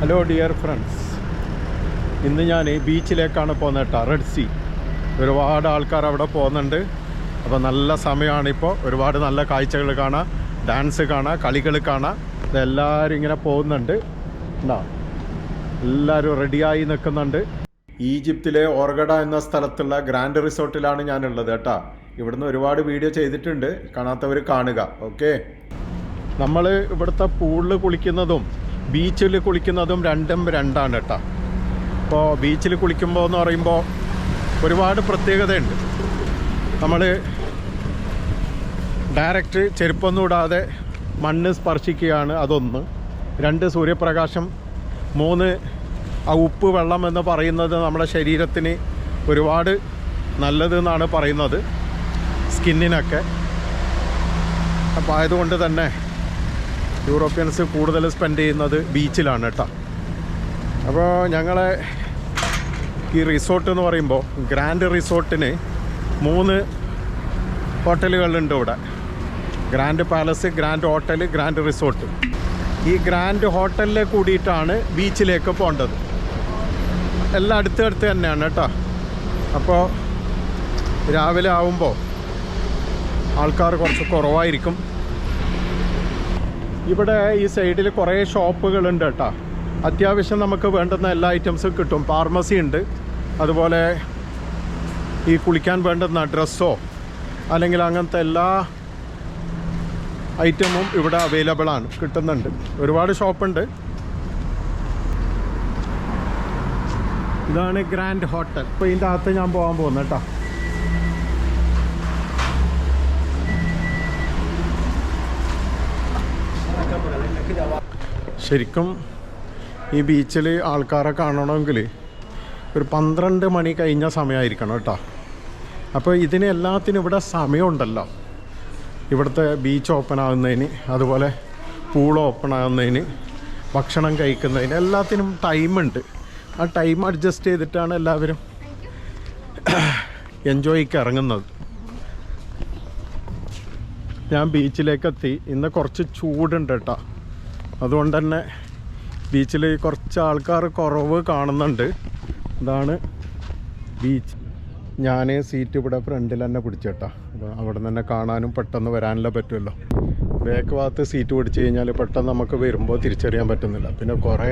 Hello dear friends ഇന്ന് ഞാൻ ബീച്ചിലേക്കാണ് പോകുന്നത് കേട്ടോ റെഡ് സി ഒരുപാട് ആൾക്കാർ അവിടെ പോകുന്നുണ്ട്. അപ്പോൾ നല്ല സമയമാണിപ്പോൾ ഒരുപാട് നല്ല കാഴ്ചകൾ കാണാം ഡാൻസ് കാണാം കളികൾ കാണാം. ഇതെല്ലാവരും ഇങ്ങനെ പോകുന്നുണ്ട്. ഉണ്ടാ എല്ലാവരും റെഡിയായി നിൽക്കുന്നുണ്ട് ഈജിപ്തിലെ ഓർഗഡ എന്ന സ്ഥലത്തുള്ള ഗ്രാൻഡ് റിസോർട്ടിലാണ് ഞാനുള്ളത് കേട്ടോ. ഇവിടുന്ന് ഒരുപാട് വീഡിയോ ചെയ്തിട്ടുണ്ട്. കാണാത്തവർ കാണുക ഓക്കെ നമ്മൾ ഇവിടുത്തെ പൂളിൽ കുളിക്കുന്നതും ബീച്ചിൽ കുളിക്കുന്നതും രണ്ടും രണ്ടാണ് കേട്ടോ അപ്പോൾ ബീച്ചിൽ കുളിക്കുമ്പോൾ എന്ന് പറയുമ്പോൾ ഒരുപാട് പ്രത്യേകതയുണ്ട്. നമ്മൾ ഡയറക്റ്റ് ചെരുപ്പൊന്നും ഇടാതെ മണ്ണ് സ്പർശിക്കുകയാണ് അതൊന്ന്. രണ്ട് സൂര്യപ്രകാശം മൂന്ന് ആ ഉപ്പ് വെള്ളം എന്ന് പറയുന്നത് നമ്മുടെ ശരീരത്തിന് ഒരുപാട് നല്ലതെന്നാണ് പറയുന്നത്. സ്കിന്നിനൊക്കെ. അപ്പോൾ ആയതുകൊണ്ട് തന്നെ യൂറോപ്യൻസ് കൂടുതൽ സ്പെൻഡ് ചെയ്യുന്നത് ബീച്ചിലാണ് കേട്ടോ. അപ്പോൾ ഞങ്ങളെ ഈ റിസോർട്ട് എന്ന് പറയുമ്പോൾ ഗ്രാൻഡ് റിസോർട്ടിന് മൂന്ന് ഹോട്ടലുകളുണ്ട് ഇവിടെ. Grand palace grand hotel grand resort ഈ ഗ്രാൻഡ് ഹോട്ടലിൽ കൂടിയിട്ടാണ് ബീച്ചിലേക്ക് പോകേണ്ടത്. എല്ലാം അടുത്തടുത്ത് തന്നെയാണ് കേട്ടോ. അപ്പോൾ രാവിലെ ആവുമ്പോൾ ആൾക്കാർ കുറച്ച് കുറവായിരിക്കും. ഇവിടെ ഈ സൈഡിൽ കുറേ ഷോപ്പുകളുണ്ട് കേട്ടോ. അത്യാവശ്യം നമുക്ക് വേണ്ടുന്ന എല്ലാ ഐറ്റംസും കിട്ടും. ഫാർമസി ഉണ്ട്. അതുപോലെ ഈ കുളിക്കാൻ വേണ്ടുന്ന ഡ്രസ്സോ അല്ലെങ്കിൽ അങ്ങനത്തെ എല്ലാ ഐറ്റമും ഇവിടെ അവൈലബിൾ ആണ്. കിട്ടുന്നുണ്ട്. ഒരുപാട് ഷോപ്പുണ്ട്. ഇതാണ് ഗ്രാൻഡ് ഹോട്ടൽ ഇപ്പോൾ ഇതിന്റെ അകത്ത് ഞാൻ പോകാൻ പോകുന്നത് കേട്ടോ. ശരിക്കും ഈ ബീച്ചിൽ ആൾക്കാരെ കാണണമെങ്കിൽ ഒരു പന്ത്രണ്ട് മണി കഴിഞ്ഞ സമയമായിരിക്കണം കേട്ടോ. അപ്പോൾ ഇതിന് എല്ലാത്തിനും ഇവിടെ സമയമുണ്ടല്ലോ. ഇവിടുത്തെ ബീച്ച് ഓപ്പൺ ആകുന്നതിന് അതുപോലെ പൂൾ ഓപ്പൺ ആകുന്നതിന് ഭക്ഷണം കഴിക്കുന്നതിന് എല്ലാത്തിനും ടൈമുണ്ട് ആ ടൈം അഡ്ജസ്റ്റ് ചെയ്തിട്ടാണ് എല്ലാവരും എൻജോയ്ക്ക് ഇറങ്ങുന്നത്. ഞാൻ ബീച്ചിലേക്കെത്തി ഇന്ന് കുറച്ച് ചൂടുണ്ട് കേട്ടോ. അതുകൊണ്ട് തന്നെ ബീച്ചിൽ കുറച്ച് ആൾക്കാർ കുറവ് കാണുന്നുണ്ട്. ഇതാണ് ബീച്ച് ഞാൻ സീറ്റ് ഇവിടെ ഫ്രണ്ടിൽ തന്നെ പിടിച്ചേട്ടാ. അവിടെ തന്നെ കാണാനും പെട്ടെന്ന് വരാനല്ലേ പറ്റുമല്ലോ ബാക്ക് ഭാഗത്ത് സീറ്റ് പിടിച്ച് കഴിഞ്ഞാൽ പെട്ടെന്ന് നമുക്ക് വരുമ്പോൾ തിരിച്ചറിയാൻ പറ്റുന്നില്ല. പിന്നെ കുറേ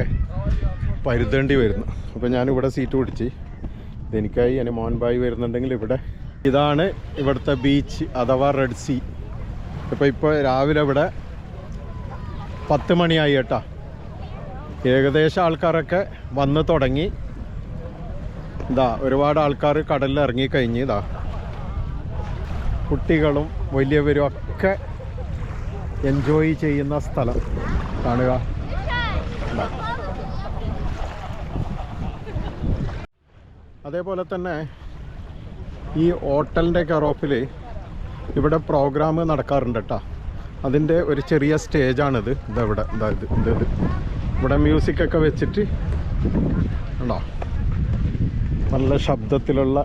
പരുതേണ്ടി വരുന്നു. അപ്പോൾ ഞാനിവിടെ സീറ്റ് പിടിച്ച്. ഇതെനിക്കായി എന്റെ മോൻ ബായി വരുന്നുണ്ടെങ്കിൽ ഇവിടെ. ഇതാണ് ഇവിടുത്തെ ബീച്ച് അഥവാ റെഡ് സീ ഇപ്പോൾ ഇപ്പോൾ രാവിലെ ഇവിടെ പത്ത് മണിയായി കേട്ടാ. ഏകദേശം ആൾക്കാരൊക്കെ വന്ന് തുടങ്ങി. ഇതാ ഒരുപാട് ആൾക്കാർ കടലിൽ ഇറങ്ങിക്കഴിഞ്ഞ് ഇതാ. കുട്ടികളും വലിയവരും ഒക്കെ എൻജോയ് ചെയ്യുന്ന സ്ഥലം. കാണുക. അതേപോലെ തന്നെ ഈ ഹോട്ടലിന്റെ കറോപ്പിൽ ഇവിടെ പ്രോഗ്രാം നടക്കാറുണ്ട് കേട്ടോ. അതിന്റെ ഒരു ചെറിയ സ്റ്റേജാണിത്. ഇതവിടെ ഇതാ ഇത് ഇത് ഇത്. ഇവിടെ മ്യൂസിക്കൊക്കെ വെച്ചിട്ട് ഉണ്ടോ നല്ല ശബ്ദത്തിലുള്ള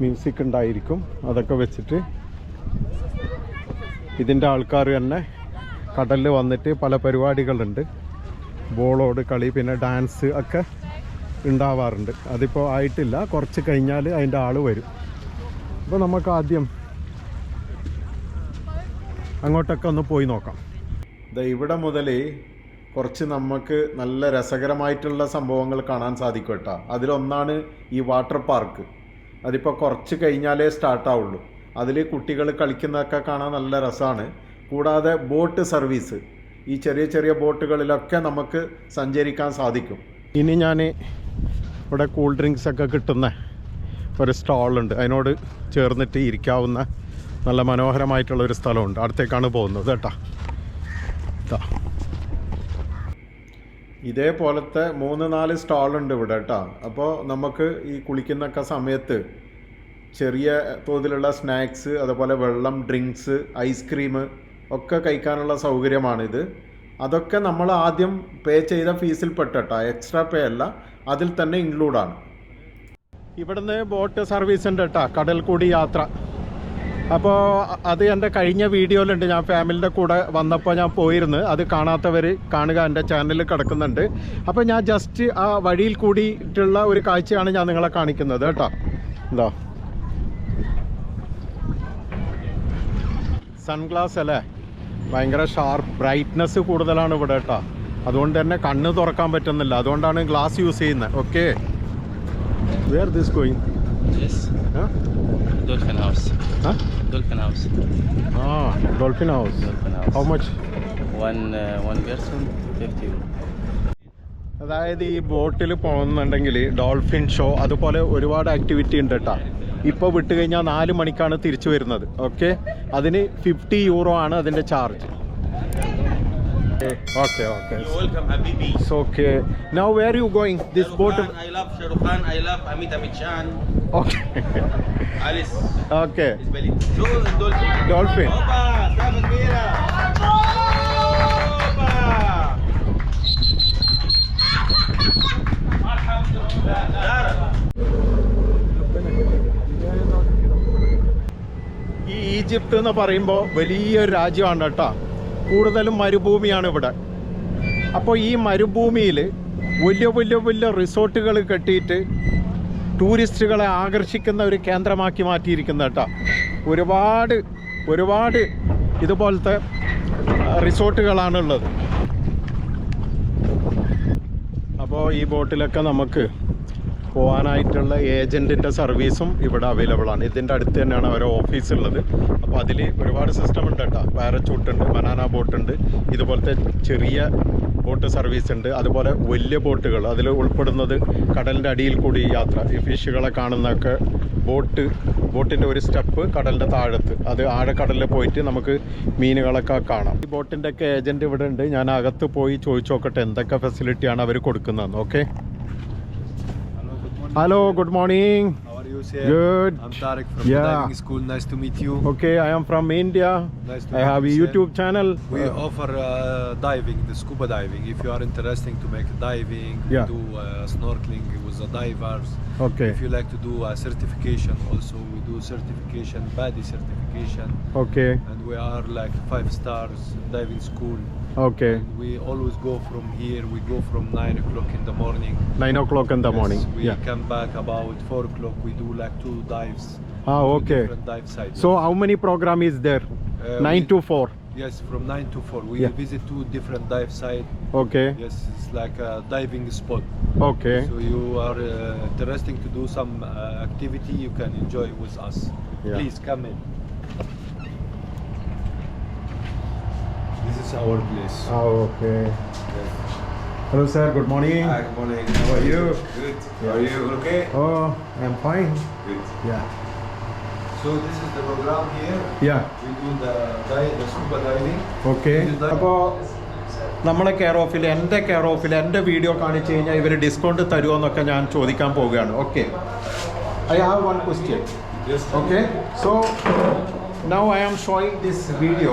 മ്യൂസിക് ഉണ്ടായിരിക്കും. അതൊക്കെ വെച്ചിട്ട് ഇതിന്റെ ആൾക്കാർ തന്നെ കടലിൽ വന്നിട്ട് പല പരിപാടികളുണ്ട്. ബോളോട് കളി പിന്നെ ഡാൻസ് ഒക്കെ ഉണ്ടാവാറുണ്ട്. അതിപ്പോൾ ആയിട്ടില്ല. കുറച്ച് കഴിഞ്ഞാൽ അതിന്റെ ആൾ വരും. അപ്പോൾ നമുക്ക് ആദ്യം അങ്ങോട്ടൊക്കെ ഒന്ന് പോയി നോക്കാം. ദാ ഇവിടെ മുതൽ കുറച്ച് നമുക്ക് നല്ല രസകരമായിട്ടുള്ള സംഭവങ്ങൾ കാണാൻ സാധിക്കും കേട്ടോ. അതിലൊന്നാണ് ഈ വാട്ടർ പാർക്ക്. അതിപ്പോൾ കുറച്ച് കഴിഞ്ഞാലേ സ്റ്റാർട്ടാവുള്ളൂ അതിൽ കുട്ടികൾ കളിക്കുന്നതൊക്കെ കാണാൻ നല്ല രസമാണ് കൂടാതെ ബോട്ട് സർവീസ്. ഈ ചെറിയ ചെറിയ ബോട്ടുകളിലൊക്കെ നമുക്ക് സഞ്ചരിക്കാൻ സാധിക്കും. ഇനി ഞാൻ ഇവിടെ കൂൾ ഡ്രിങ്ക്സ് ഒക്കെ കിട്ടുന്ന ഒരു സ്റ്റാളുണ്ട് അതിനോട് ചേർന്നിട്ട് ഇരിക്കാവുന്ന നല്ല മനോഹരമായിട്ടുള്ള ഒരു സ്ഥലമുണ്ട്. അടുത്തേക്കാണ് പോകുന്നത് കേട്ടോ. ഇതാ ഇതേപോലത്തെ മൂന്ന് നാല് സ്റ്റാളുണ്ട് ഇവിടെ കേട്ടോ. അപ്പോൾ നമുക്ക് ഈ കുളിക്കുന്നൊക്കെ സമയത്ത് ചെറിയ തോതിലുള്ള സ്നാക്സ് അതുപോലെ വെള്ളം ഡ്രിങ്ക്സ് ഐസ്ക്രീം ഒക്കെ കഴിക്കാനുള്ള സൗകര്യമാണിത്. അതൊക്കെ നമ്മൾ ആദ്യം പേ ചെയ്ത ഫീസിൽ പെട്ടോ എക്സ്ട്രാ പേ അല്ല അതിൽ തന്നെ ഇൻക്ലൂഡാണ്. ഇവിടുന്ന് ബോട്ട് സർവീസ് ഉണ്ട് കേട്ടോ. കടൽ കൂടി യാത്ര. അപ്പോൾ അത് എന്റെ കഴിഞ്ഞ വീഡിയോയിലുണ്ട്. ഞാൻ ഫാമിലിന്റെ കൂടെ വന്നപ്പോൾ ഞാൻ പോയിരുന്നു. അത് കാണാത്തവർ കാണുക എന്റെ ചാനലിൽ കിടക്കുന്നുണ്ട്. അപ്പോൾ ഞാൻ ജസ്റ്റ് ആ വഴിയിൽ കൂടിയിട്ടുള്ള ഒരു കാഴ്ചയാണ് ഞാൻ നിങ്ങളെ കാണിക്കുന്നത് കേട്ടോ. എന്താ സൺഗ്ലാസ് അല്ലേ? ഭയങ്കര ഷാർപ്പ് ബ്രൈറ്റ്നെസ് കൂടുതലാണ് ഇവിടെ കേട്ടോ. അതുകൊണ്ട് തന്നെ കണ്ണ് തുറക്കാൻ പറ്റുന്നില്ല. അതുകൊണ്ടാണ് ഗ്ലാസ് യൂസ് ചെയ്യുന്നത്. Okay where this going Dolphin House. Huh? Dolphin House. Ah, dolphin house. Dolphin House. How much? One uh, one person, fifty euro. അതായത് ഈ ബോട്ടിൽ പോകുന്നുണ്ടെങ്കിൽ ഡോൾഫിൻ ഷോ അതുപോലെ ഒരുപാട് ആക്ടിവിറ്റി ഉണ്ട് കേട്ടോ ഇപ്പോൾ വിട്ട് കഴിഞ്ഞാൽ നാല് മണിക്കാണ് തിരിച്ചു വരുന്നത് ഓക്കെ അതിന് ഫിഫ്റ്റി യൂറോ ആണ് അതിന്റെ charge okay You're Welcome, Habibi. it's okay now where are you going this Shahrukh Khan, I love Shahrukh Khan. I love Amit Amit Chan. Okay Alice okay. So, Dolphin. Dolphin. Opa! Egypt എന്ന് പറയുമ്പോൾ വലിയൊരു രാജ്യമാണ് കേട്ടോ കൂടുതലും മരുഭൂമിയാണ് ഇവിടെ. അപ്പോൾ ഈ മരുഭൂമിയിൽ വലിയ വലിയ വലിയ റിസോർട്ടുകൾ കെട്ടിയിട്ട് ടൂറിസ്റ്റുകളെ ആകർഷിക്കുന്ന ഒരു കേന്ദ്രമാക്കി മാറ്റിയിരിക്കുന്ന കേട്ടോ. ഒരുപാട് ഒരുപാട് ഇതുപോലത്തെ റിസോർട്ടുകളാണുള്ളത്. അപ്പോൾ ഈ ബോട്ടിലൊക്കെ നമുക്ക് പോകാനായിട്ടുള്ള ഏജന്റിന്റെ സർവീസും ഇവിടെ അവൈലബിൾ ആണ്. ഇതിന്റെ അടുത്ത് തന്നെയാണ് അവരെ ഓഫീസ് ഉള്ളത്. അപ്പോൾ അതിൽ ഒരുപാട് സിസ്റ്റം ഉണ്ട് കേട്ടോ. പാരച്ചൂട്ട് ഉണ്ട് ബനാന ബോട്ട് ഉണ്ട് ഇതുപോലത്തെ ചെറിയ ബോട്ട് സർവീസ് ഉണ്ട്. അതുപോലെ വലിയ ബോട്ടുകൾ അതിൽ ഉൾപ്പെടുന്നത് കടലിന്റെ അടിയിൽ കൂടി യാത്ര. ഈ ഫിഷുകളെ കാണുന്നതൊക്കെ ബോട്ട് ബോട്ടിന്റെ ഒരു സ്റ്റെപ്പ് കടലിന്റെ താഴത്ത്. അത് ആഴക്കടലിൽ പോയിട്ട് നമുക്ക് മീനുകളൊക്കെ കാണാം. ഈ ബോട്ടിന്റെയൊക്കെ ഏജന്റ് ഇവിടെ ഉണ്ട്. ഞാൻ അകത്ത് പോയി ചോദിച്ചു നോക്കട്ടെ എന്തൊക്കെ ഫെസിലിറ്റിയാണ് അവർ കൊടുക്കുന്നതെന്ന് okay Hello, good morning. How are you, sir? Good. I'm Tarek from yeah. diving school. Nice to meet you. Okay, I am from India. Nice to I have you, a YouTube sir. channel. We uh, offer uh, diving, the scuba diving. If you are interested to make diving, yeah. do uh, snorkeling with the divers. Okay. If you like to do a certification, also we do certification, body certification. Okay. And we are like five stars diving school okay. We always go from here. We go from nine o'clock in the morning. Nine o'clock in the Yes, morning. We Yeah. come back about four o'clock. We do like two dives. Ah, okay. Different dive sites. So how many program is there? Uh, Nine we- to four. Yes, from 9 to 4. We Yeah. visit two different dive sites. Okay, Yes, it's like a diving spot. okay. So you are uh, interested to do some uh, activity, you can enjoy with us. Yeah. Please come in. Is our place. Oh, okay. Yes. Hello, sir. Good morning. Hi, good morning. How are you? Good. How are you? Okay? Oh, I'm fine. Good. Yeah, So this is the program here. yeah. We do the, dive, the scuba diving. Okay. അപ്പോൾ നമ്മളെ care ഓഫിൽ എന്റെ care ഓഫിൽ എന്റെ video കാണിച്ചു കഴിഞ്ഞാൽ ഇവർ discount തരുമോ എന്നൊക്കെ ഞാൻ ചോദിക്കാൻ പോവുകയാണ് okay I have one question okay Okay, so now I am showing this video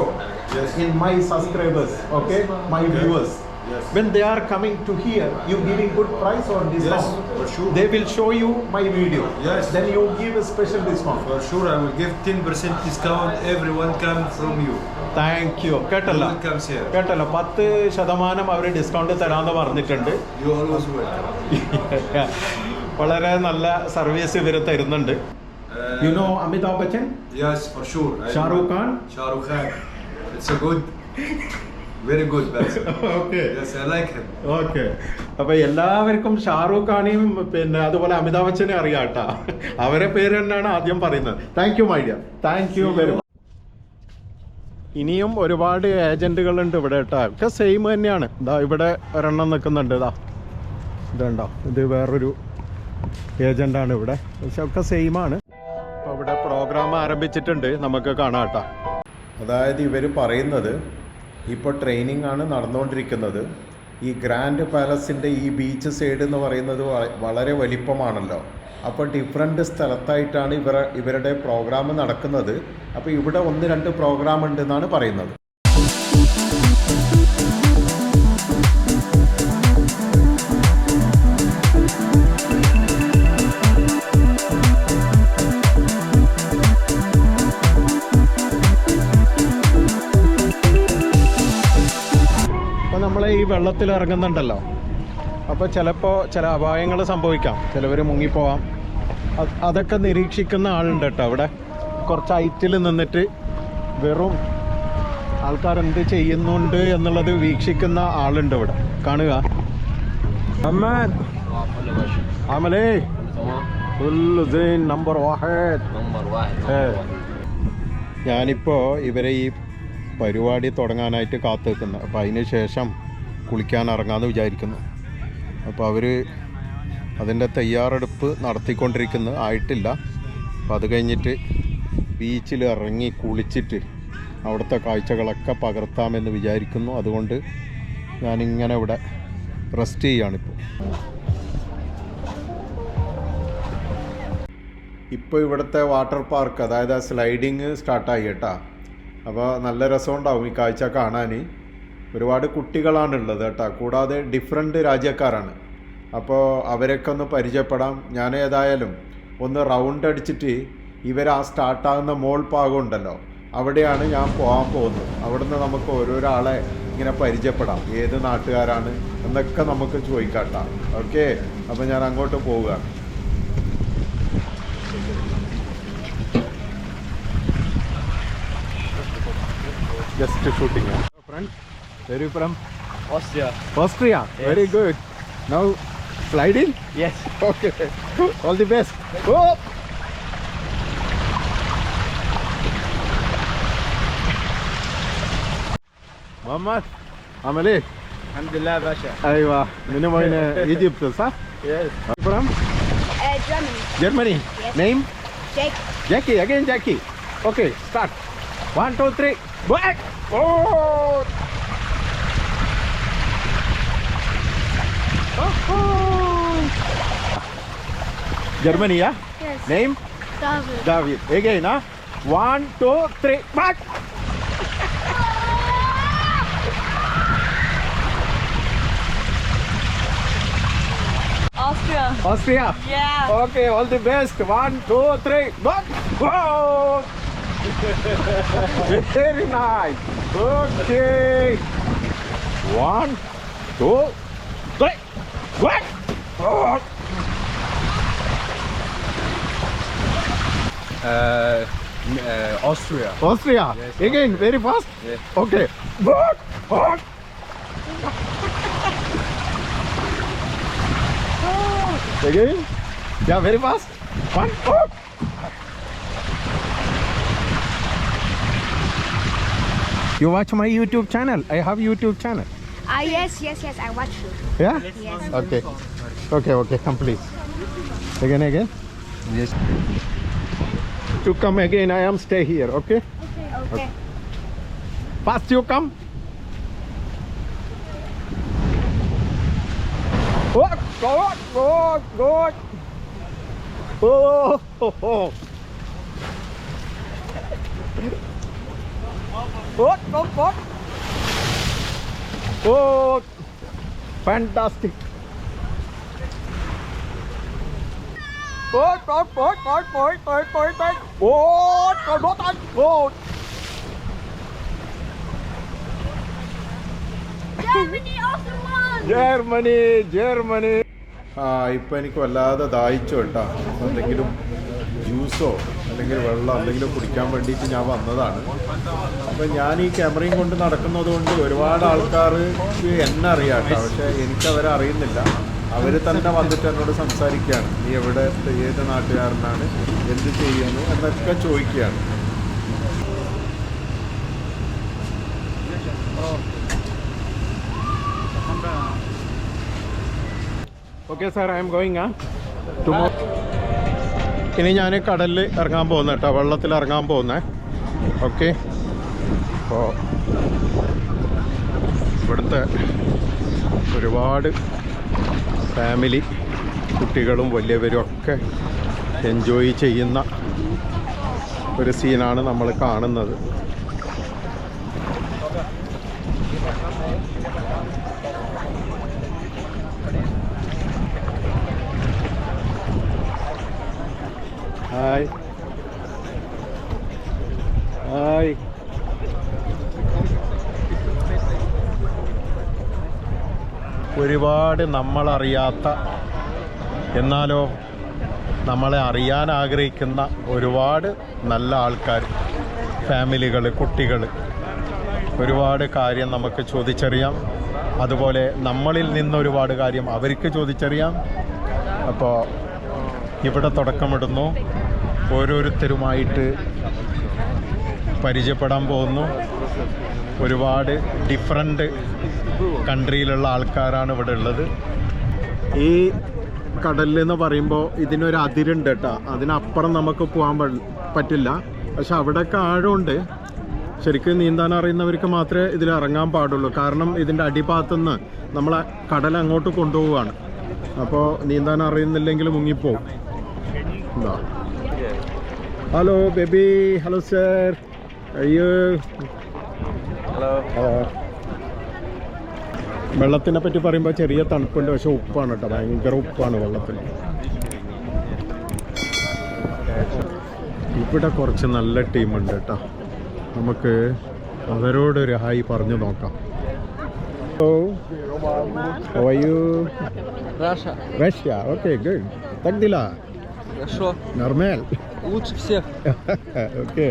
Yes. in my subscribers, okay, my viewers. Yes. When they are coming to here, you giving good price or discount? Yes, for sure. They will show you my video. Yes. Then you give a special discount. For sure, I will give 10% discount. Everyone come from you. Thank you. കേട്ടല്ല. കേട്ടല്ല പത്ത് ശതമാനം അവർ discount തരാമെന്ന് പറഞ്ഞിട്ടുണ്ട്. വളരെ നല്ല service ഇവർ തരുന്നുണ്ട് You you know Amitabh Bachchan Yes, for sure. I Shahrukh. Khan Khan. It's a good, very good person. Okay. yes, I like him. Okay അപ്പൊ എല്ലാവർക്കും ഷാറൂഖ് ഖാനെയും പിന്നെ അതുപോലെ അമിതാഭ് ബച്ചനെ അറിയാം കേട്ടാ. അവരെ പേര് തന്നെയാണ് ആദ്യം പറയുന്നത്. Thank you my dear thank you very much ഇനിയും ഒരുപാട് ഏജന്റുകളുണ്ട് ഇവിടെ കേട്ടോ. ഒക്കെ സെയിം തന്നെയാണ്. ഇതാ ഇവിടെ ഒരെണ്ണം നിൽക്കുന്നുണ്ട്. ഇതാ ഇതുണ്ടോ? ഇത് വേറൊരു ഏജന്റാണ് ഇവിടെ. പക്ഷെ ഒക്കെ സെയിമാണ് അപ്പോൾ ഇവിടെ പ്രോഗ്രാം ആരംഭിച്ചിട്ടുണ്ട്. നമുക്ക് കാണാം കേട്ടോ. അതായത് ഇവർ പറയുന്നത് ഇപ്പോൾ ട്രെയിനിങ് ആണ് നടന്നുകൊണ്ടിരിക്കുന്നത് ഈ ഗ്രാൻഡ് പാലസിന്റെ ഈ ബീച്ച് സൈഡ് എന്ന് പറയുന്നത് വളരെ വലിപ്പമാണല്ലോ. അപ്പോൾ ഡിഫറെന്റ് സ്ഥലത്തായിട്ടാണ് ഇവർ ഇവരുടെ പ്രോഗ്രാം നടക്കുന്നത്. അപ്പോൾ ഇവിടെ ഒന്ന് രണ്ട് പ്രോഗ്രാം ഉണ്ടെന്നാണ് പറയുന്നത്. വെള്ളത്തിൽ ഇറങ്ങുന്നുണ്ടല്ലോ അപ്പോൾ ചിലപ്പോൾ ചില അപായങ്ങൾ സംഭവിക്കാം. ചിലവർ മുങ്ങിപ്പോവാം. അതൊക്കെ നിരീക്ഷിക്കുന്ന ആളുണ്ട് കേട്ടോ അവിടെ. കുറച്ച് ഐറ്റിൽ നിന്നിട്ട് വെറും ആൾക്കാർ എന്ത് ചെയ്യുന്നുണ്ട് എന്നുള്ളത് വീക്ഷിക്കുന്ന ആളുണ്ട് ഇവിടെ. കാണുക. അമ്മ നമ്പർ ഞാനിപ്പോൾ ഇവരെ ഈ പരിപാടി തുടങ്ങാനായിട്ട് കാത്തു നിൽക്കുന്നത് അപ്പം അതിന് ശേഷം കുളിക്കാൻ ഇറങ്ങാമെന്ന് വിചാരിക്കുന്നു. അപ്പോൾ അവർ അതിന്റെ തയ്യാറെടുപ്പ് നടത്തിക്കൊണ്ടിരിക്കുന്നു ആയിട്ടില്ല. അപ്പോൾ അത് കഴിഞ്ഞിട്ട് ബീച്ചിൽ ഇറങ്ങി കുളിച്ചിട്ട് അവിടുത്തെ കാഴ്ചകളൊക്കെ പകർത്താമെന്ന് വിചാരിക്കുന്നു. അതുകൊണ്ട് ഞാനിങ്ങനെ ഇവിടെ റെസ്റ്റ് ചെയ്യുകയാണിപ്പോൾ. ഇപ്പോൾ ഇവിടുത്തെ വാട്ടർ പാർക്ക് അതായത് സ്ലൈഡിങ് സ്റ്റാർട്ടായി കേട്ടോ. അപ്പോൾ നല്ല രസമുണ്ടാവും ഈ കാഴ്ച കാണാൻ. ഒരുപാട് കുട്ടികളാണുള്ളത് കേട്ടോ. കൂടാതെ ഡിഫറെന്റ് രാജ്യക്കാരാണ്. അപ്പോൾ അവരൊക്കെ ഒന്ന് പരിചയപ്പെടാം. ഞാൻ ഏതായാലും ഒന്ന് റൗണ്ട് അടിച്ചിട്ട് ഇവർ ആ സ്റ്റാർട്ടാകുന്ന മോൾ പാകം ഉണ്ടല്ലോ. അവിടെയാണ് ഞാൻ പോകാൻ പോകുന്നത്. അവിടുന്ന് നമുക്ക് ഓരോരാളെ ഇങ്ങനെ പരിചയപ്പെടാം. ഏത് നാട്ടുകാരാണ് എന്നൊക്കെ നമുക്ക് ചോദിക്കാട്ടാം. ഓക്കെ അപ്പം ഞാൻ അങ്ങോട്ട് പോവുകയാണ് just shooting Yeah. Friend, where are you from? Austria. Austria. Very good. Now sliding. Yes. Okay. All the best. Oh. محمد عامل ايه؟ الحمد لله باشا ايوه من وين ايجيبت صح؟ يس from Uh, Germany. Germany. Yes. Name? Jake. Jackie, again Jackie. Okay, start. One, two, three. Back. Oh. Germany, yeah. Yes. Name? David. David. One two One, two, three, but Austria. Austria? Yeah. Okay, all the best. One, two, three, go! Whoa! Very nice. Okay. One, two, three. Oh. Uh, uh, Austria. Austria. Again, very fast. Yes. Okay. Again. Yeah, very fast. One. You watch my YouTube channel. I have YouTube channel. Ah, yes, yes, yes. I watch you. Yeah? Yes. Okay. Okay, okay, come please. Again, again. Yes. To come again, I am stay here, okay? Okay. Okay. Fast you come. Good, good, good, good. Oh, oh, oh. Good, good, good. Good. Fantastic. Good, good, good, good, good, good, good, good. Good, good, good, good, good. Germany also won. Germany Germany ആ ഇപ്പം എനിക്ക് വല്ലാതെ ദാഹിച്ചു കേട്ടോ അപ്പോൾ എന്തെങ്കിലും ജ്യൂസോ അല്ലെങ്കിൽ വെള്ളം അല്ലെങ്കിൽ കുടിക്കാൻ വേണ്ടിയിട്ട് ഞാൻ വന്നതാണ്. അപ്പോൾ ഞാൻ ഈ ക്യാമറയും കൊണ്ട് നടക്കുന്നത് കൊണ്ട് ഒരുപാട് ആൾക്കാർ എന്നെ അറിയാം പക്ഷേ എനിക്ക് അവരെ അറിയുന്നില്ല. അവർ തന്നെ വന്നിട്ട് എന്നോട് സംസാരിക്കുകയാണ്. നീ എവിടെ? ഏത് നാട്ടുകാരനാണ്? എന്ത് ചെയ്യുന്നു? എന്നൊക്കെ ചോദിക്കുകയാണ്. Okay sir I am going ആ ടുമോ ഇനി ഞാൻ കടലിൽ ഇറങ്ങാൻ പോകുന്ന കേട്ടോ. വെള്ളത്തിൽ ഇറങ്ങാൻ പോകുന്നേ. ഓക്കെ. അപ്പോൾ ഇവിടുത്തെ ഒരുപാട് ഫാമിലി കുട്ടികളും വലിയവരും ഒക്കെ എൻജോയ് ചെയ്യുന്ന ഒരു സീനാണ് നമ്മൾ കാണുന്നത്. ഹായ് ഹായ് ഒരുപാട് നമ്മളറിയാത്ത എന്നാലോ നമ്മളെ അറിയാൻ ആഗ്രഹിക്കുന്ന ഒരുപാട് നല്ല ആൾക്കാർ ഫാമിലികൾ കുട്ടികൾ ഒരുപാട് കാര്യം നമുക്ക് ചോദിച്ചറിയാം. അതുപോലെ നമ്മളിൽ നിന്ന് ഒരുപാട് കാര്യം അവർക്ക് ചോദിച്ചറിയാം. അപ്പോൾ ഇവിടെ തുടക്കമിടുന്നു. ഓരോരുത്തരുമായിട്ട് പരിചയപ്പെടാൻ പോകുന്നു. ഒരുപാട് ഡിഫറെന്റ് കൺട്രിയിലുള്ള ആൾക്കാരാണ് ഇവിടെ ഉള്ളത്. ഈ കടലിൽ എന്ന് പറയുമ്പോൾ ഇതിനൊരു അതിരുണ്ട് കേട്ടോ. അതിനപ്പുറം നമുക്ക് പോകാൻ പറ്റില്ല. പക്ഷെ അവിടെയൊക്കെ ആഴമുണ്ട്. ശരിക്കും നീന്താൻ അറിയുന്നവർക്ക് മാത്രമേ ഇതിൽ ഇറങ്ങാൻ പാടുള്ളൂ. കാരണം ഇതിന്റെ അടിഭാഗത്തുനിന്ന് നമ്മളെ കടൽ അങ്ങോട്ട് കൊണ്ടുപോവുകയാണ്. അപ്പോൾ നീന്താൻ അറിയുന്നില്ലെങ്കിൽ മുങ്ങിപ്പോവും. എന്താ ഹലോ ബേബി ഹലോ സർ അയ്യോ. ഹലോ വെള്ളത്തിനെ പറ്റി പറയുമ്പോൾ ചെറിയ തണുപ്പുണ്ട് പക്ഷെ ഉപ്പാണ് കേട്ടോ. ഭയങ്കര ഉപ്പാണ് വെള്ളത്തിൽ. ഇവിടെ കുറച്ച് നല്ല ടീമുണ്ട് കേട്ടോ. നമുക്ക് അവരോടൊരു ഹായ് പറഞ്ഞു നോക്കാം. റഷ്യ ഓക്കെ ഗുഡ് തഗ്ദില хорошо. നോർമൽ Лучше всех. ഓക്കെ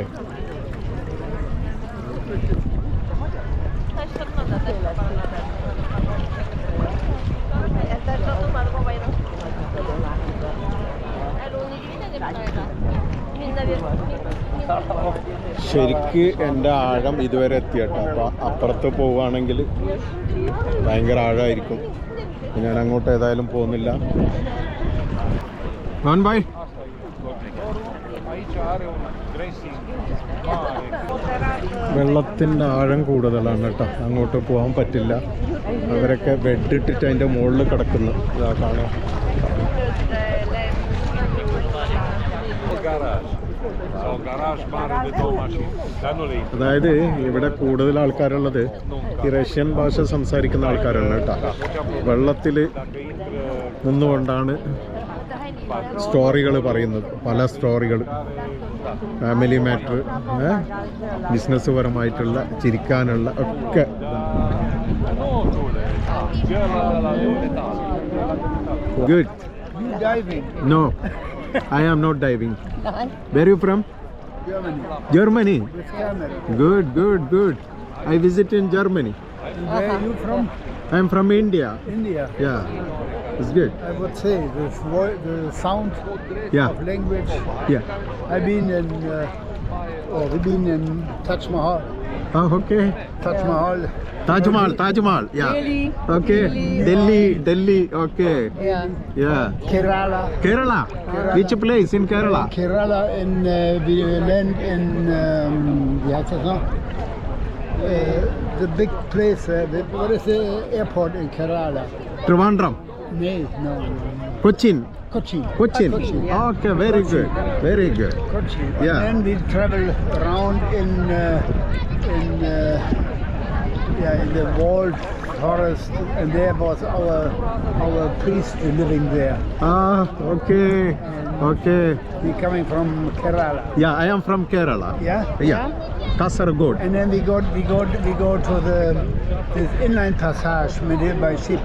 ശരിക്ക് എൻ്റെ ആഴം ഇതുവരെ എത്തിയട്ടോ അപ്പോൾ അപ്പുറത്ത് പോവുകയാണെങ്കിൽ ഭയങ്കര ആഴമായിരിക്കും ഞാൻ അങ്ങോട്ട് ഏതായാലും പോകുന്നില്ല മോൻ ബായ് വെള്ളത്തിന്റെ ആഴം കൂടുതലാണ് കേട്ടോ. അങ്ങോട്ട് പോകാൻ പറ്റില്ല. അവരൊക്കെ ബെഡ് ഇട്ടിട്ട് അതിന്റെ മുകളിൽ കിടക്കുന്നു. ഇതാ കാണാം. അതായത് ഇവിടെ കൂടുതൽ ആൾക്കാരുള്ളത് ഈ റഷ്യൻ ഭാഷ സംസാരിക്കുന്ന ആൾക്കാരാണ് കേട്ടോ. വെള്ളത്തിൽ നിന്നുകൊണ്ടാണ് സ്റ്റോറികൾ പറയുന്നത്. പല സ്റ്റോറികൾ ഫാമിലി മാറ്റർ ബിസിനസ് പരമായിട്ടുള്ള ചിരിക്കാനുള്ള ഒക്കെ. Good no I am not diving where you from Germany good good good I visit in Germany I am from India India. Yeah, it's good. I would say the, the sound Yeah, of language. yeah. I've been in, uh, oh, we've been in Taj Mahal. Oh, okay. Taj Mahal. Taj Mahal, Taj Mahal. Yeah. Delhi. Okay. Delhi, Delhi. Okay. Yeah. Yeah. Kerala. Kerala. Which place in Kerala? Kerala in uh, we land in um? Uh, the big place. Uh, the, what is the airport in Kerala? Trivandrum. No, no, no. Cochin. Kochi. Cochin. Kochi, yeah. Okay, very good. Very good. Kochi. Yeah. And then we travel around in uh, in uh, yeah in the walled forest, and there was our our priest living there. Ah, okay. Okay. We coming from Kerala. Yeah, I am from Kerala. Yeah. Yeah. Kasaragod. And then we go we go we go to the this inland passage made by ship.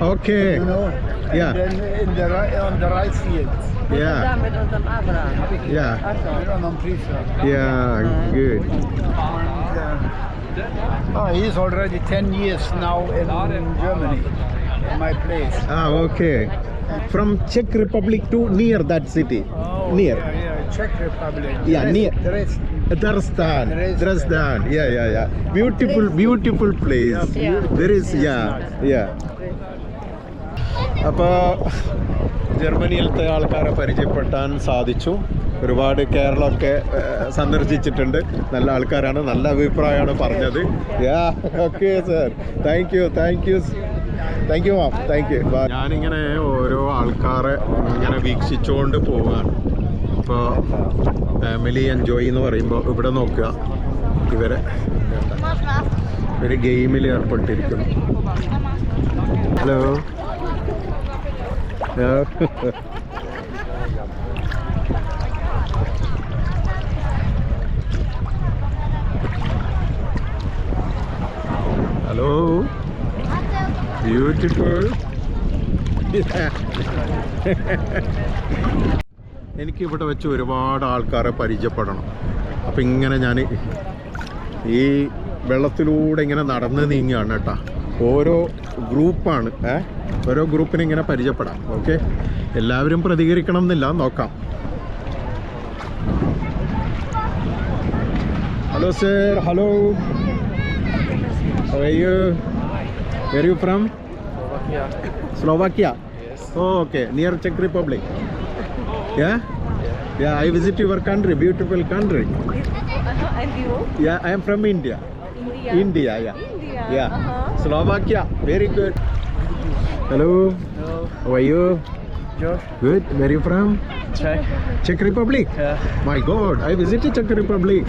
Okay. You know. Yeah. And then in the right, on the rice fields. Yeah. Da mit unserem Abraham. Yeah. With on priest. Yeah. Good. And, uh, oh, he's already 10 years now in Germany, in my place. Ah, okay. From Czech Republic to near that city. near. Yeah, yeah, Czech Republic. Yeah, near. Dresden. Dresden. Dresden. Dresden. Yeah, yeah, yeah. Beautiful, beautiful place. Yeah. There is, yeah, yeah. അപ്പോൾ ജർമ്മനിയിലത്തെ ആൾക്കാരെ പരിചയപ്പെട്ടാൻ സാധിച്ചു. ഒരുപാട് കേരളമൊക്കെ സന്ദർശിച്ചിട്ടുണ്ട്. നല്ല ആൾക്കാരാണ് നല്ല അഭിപ്രായമാണ് പറഞ്ഞത്. Yeah okay sir thank you thank you thank you ma'am thank you ഞാനിങ്ങനെ ഓരോ ആൾക്കാരെ ഇങ്ങനെ വീക്ഷിച്ചുകൊണ്ട് പോവുകയാണ്. ഇപ്പോൾ ഫാമിലി എൻജോയ് എന്ന് പറയുമ്പോൾ ഇവിടെ നോക്കുക. ഇവരെ ഒരു ഗെയിമിൽ ഏർപ്പെട്ടിരിക്കുന്നു. ഹലോ ഹലോ ബ്യൂട്ടിഫുൾ എനിക്ക് ഇവിടെ വെച്ച് ഒരുപാട് ആൾക്കാരെ പരിചയപ്പെടണം. അപ്പം ഇങ്ങനെ ഞാൻ ഈ വെള്ളത്തിലൂടെ ഇങ്ങനെ നടന്ന് നീങ്ങുകയാണ് കേട്ടോ. ഓരോ ഗ്രൂപ്പാണ് ഓരോ ഗ്രൂപ്പിനെ ഇങ്ങനെ പരിചയപ്പെടാം ഓക്കെ? എല്ലാവരും പ്രതികരിക്കണം എന്നില്ല നോക്കാം hello sir hello very from Slovakia okay near check Republic ah yeah I visit your country beautiful country I I am from India. India. India, yeah. India. Yeah. Uh-huh. Slovakia, very good. Hello. Hello. How are you? Josh. Good. Where are you from? Check. Czech Republic. Yeah. My God, I visited Czech Republic.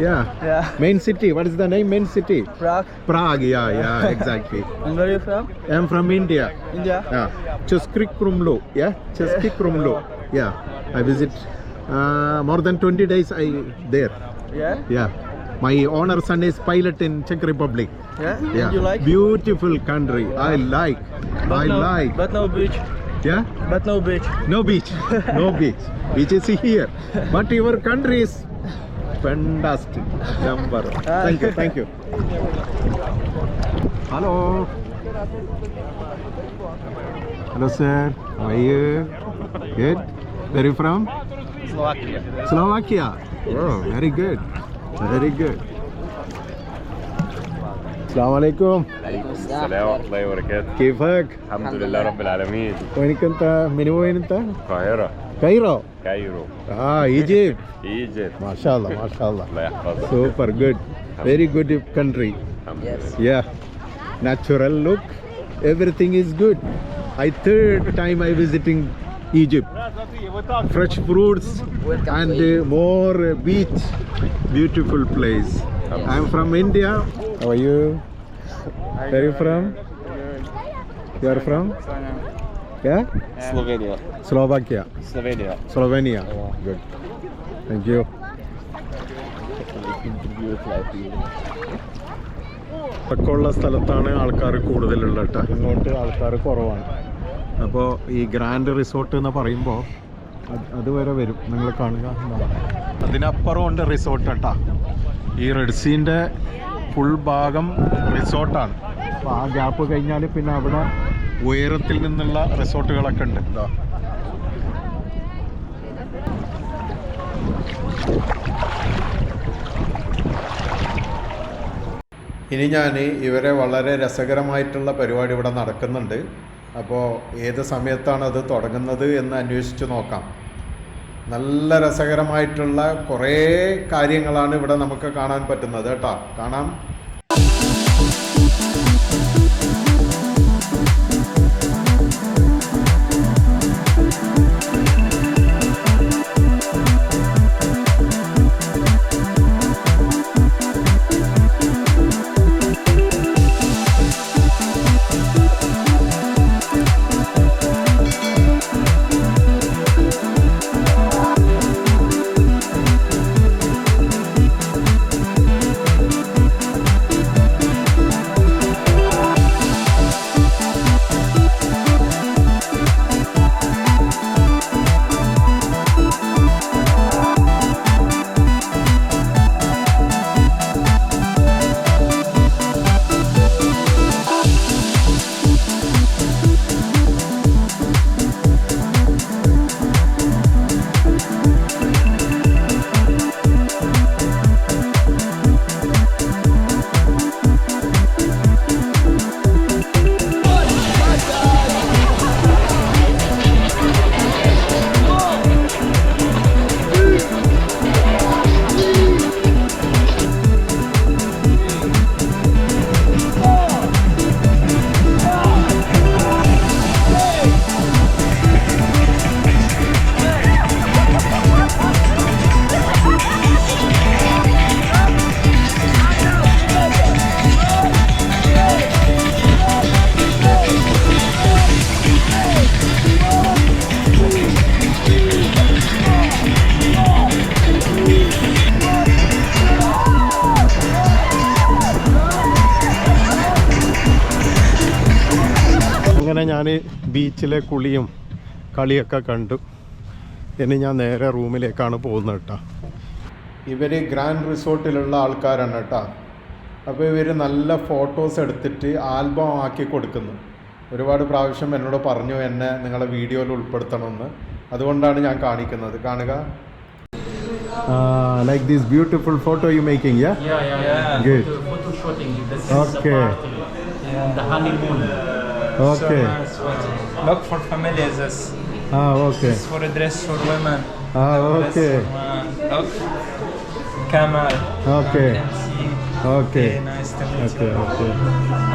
Yeah. Yeah. Main city. What is the name? Main city. Prague. Prague. Yeah, yeah, exactly. And where are you from? I am from India. India. Yeah. Cheskrik Krumlo. Yeah. Cheskrik Krumlo. Yeah. I visit uh, more than 20 days I there. Yeah. Yeah. My owner son is pilot in Czech Republic. Yeah. Yeah. And you like? Beautiful country. I like. But I no, like. But no beach. Yeah. But no beach. No beach. no beach. Beach is here. But your country is fantastic. Number. Ah. Thank you. Thank you. Hello. Hello, sir. How are you? Good. Where are you from? Slovakia. Slovakia. Oh, very good. Very good. السلام عليكم السلام ورحمة الله وبركاته كيفك؟ الحمد لله رب العالمين وينك انت؟ من وين انت؟ القاهرة كايرو كايرو اه ايجيبت ايجيبت ما شاء الله ما شاء الله الله يحفظك Super good. Very good country. الحمد لله Yeah. Natural look. Everything is good. I third time I visiting Egypt. Fresh fruits and uh, more uh, beach. Beautiful place. I'm from India. How are you? Where are you from? You are from? Yeah? Slovenia. Slovakia. Slovenia. Slovenia. Good. Thank you. ഉള്ള സ്ഥലത്താണ് ആൾക്കാർ കൂടുതലുള്ള കേട്ടോ ഇങ്ങോട്ട് ആൾക്കാർ കുറവാണ് അപ്പോൾ ഈ ഗ്രാൻഡ് റിസോർട്ട് എന്ന് പറയുമ്പോൾ അതുവരെ വരും. നിങ്ങൾ കാണുക. അതിനപ്പുറം ഉണ്ട് റിസോർട്ട് കേട്ടാ. ഈ റെഡ്സീന്റെ ഫുൾ ഭാഗം റിസോർട്ടാണ് അപ്പോൾ ആ ഗ്യാപ്പ് കഴിഞ്ഞാൽ പിന്നെ അവിടെ ഉയരത്തിൽ നിന്നുള്ള റിസോർട്ടുകളൊക്കെ ഉണ്ട്. എന്താ ഇനി ഞാൻ ഇവരെ വളരെ രസകരമായിട്ടുള്ള പരിപാടി ഇവിടെ നടക്കുന്നുണ്ട്. അപ്പോൾ ഏത് സമയത്താണ് അത് തുടങ്ങുന്നത് എന്ന് അന്വേഷിച്ച് നോക്കാം. നല്ല രസകരമായിട്ടുള്ള കുറേ കാര്യങ്ങളാണ് ഇവിടെ നമുക്ക് കാണാൻ പറ്റുന്നത് കേട്ടോ. കാണാം. ബീച്ചിലെ കുളിയും കളിയൊക്കെ കണ്ടു ഇനി ഞാൻ നേരെ റൂമിലേക്കാണ് പോകുന്നത് കേട്ടോ ഇവർ ഗ്രാൻഡ് റിസോർട്ടിലുള്ള ആൾക്കാരാണ് കേട്ടോ അപ്പോൾ ഇവർ നല്ല ഫോട്ടോസ് എടുത്തിട്ട് ആൽബം ആക്കി കൊടുക്കുന്നു ഒരുപാട് പ്രാവശ്യം എന്നോട് പറഞ്ഞു എന്നെ നിങ്ങളെ വീഡിയോയിൽ ഉൾപ്പെടുത്തണമെന്ന് അതുകൊണ്ടാണ് ഞാൻ കാണിക്കുന്നത് കാണുക like these beautiful photo you making yeah Yeah, yeah, yeah. Good. Photo, photo shooting. This Okay. the party. Yeah. The honeymoon. okay. So, uh, uh, look for families. This. Ah, okay. This for a dress for women. Ah, uh, okay. Look, camera. Okay. Okay. Okay, nice to meet okay, you. Okay.